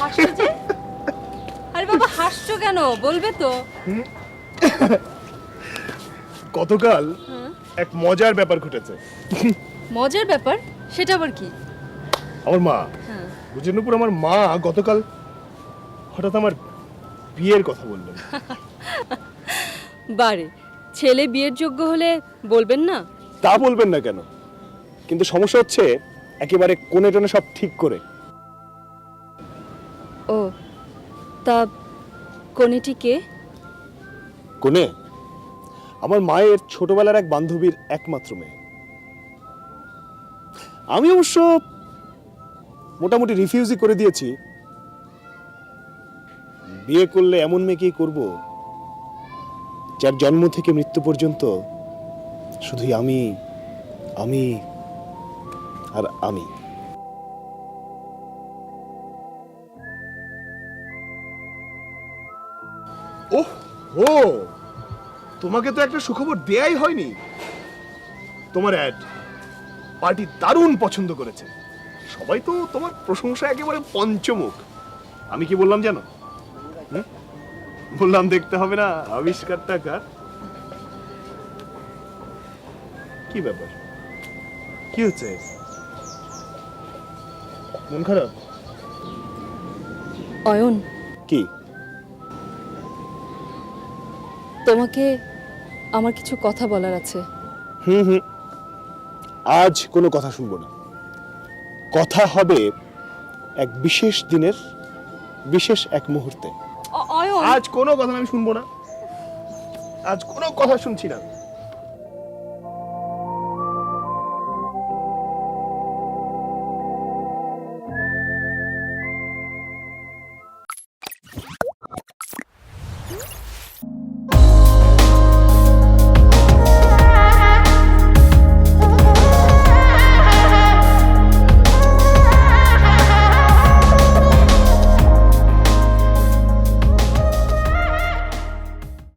হাসছো যে? আরে বাবা হাসছো কেন? বলবে তো। গতকাল। এক মজার ব্যাপার ঘটেছে। মজার ব্যাপার? সেটা আবার কি? আমার মা। হ্যাঁ। বুঝেন উপর আমার মা গতকাল হঠাৎ আমার বিয়ের কথা বললেন। বারে ছেলে বিয়ের যোগ্য হলে বলবেন না? তা বলবেন না কেন? কিন্তু সমস্যা হচ্ছে একেবারে কোনে টোনে সব ঠিক করে। ও তা কোনেটি কে? কোনে আমার মায়ের ছোটবেলার এক বান্ধবীর একমাত্র মেয়ে। আমি অবশ্য মোটামুটি রিফিউজই করে দিয়েছি। বিয়ে করলে এমন মেয়েকেই করব? যার জন্ম থেকে মৃত্যু পর্যন্ত শুধুই আমি আমি আর আমি। ওহ ও তোমাকে তো একটা সুখবর দেয়াই হয়নি। তোমার অ্যাড পার্টি দারুণ পছন্দ করেছে। সবাই তো তোমার প্রশংসা একেবারে পঞ্চমুখ। আমি কি বললাম জানো? বললাম দেখতে হবে না আবিষ্কারটা কার? কি ব্যাপার? কি হচ্ছে? মন খারাপ? অয়ন। কি? তোমাকে আমার কিছু কথা বলার আছে। হুম হুম। আজ কোনো কথা শুনব না। কথা হবে এক বিশেষ দিনের বিশেষ এক মুহূর্তে। অয়ন। আজ কোনো কথা আমি শুনব না। আজ কোনো কথা শুনছি না।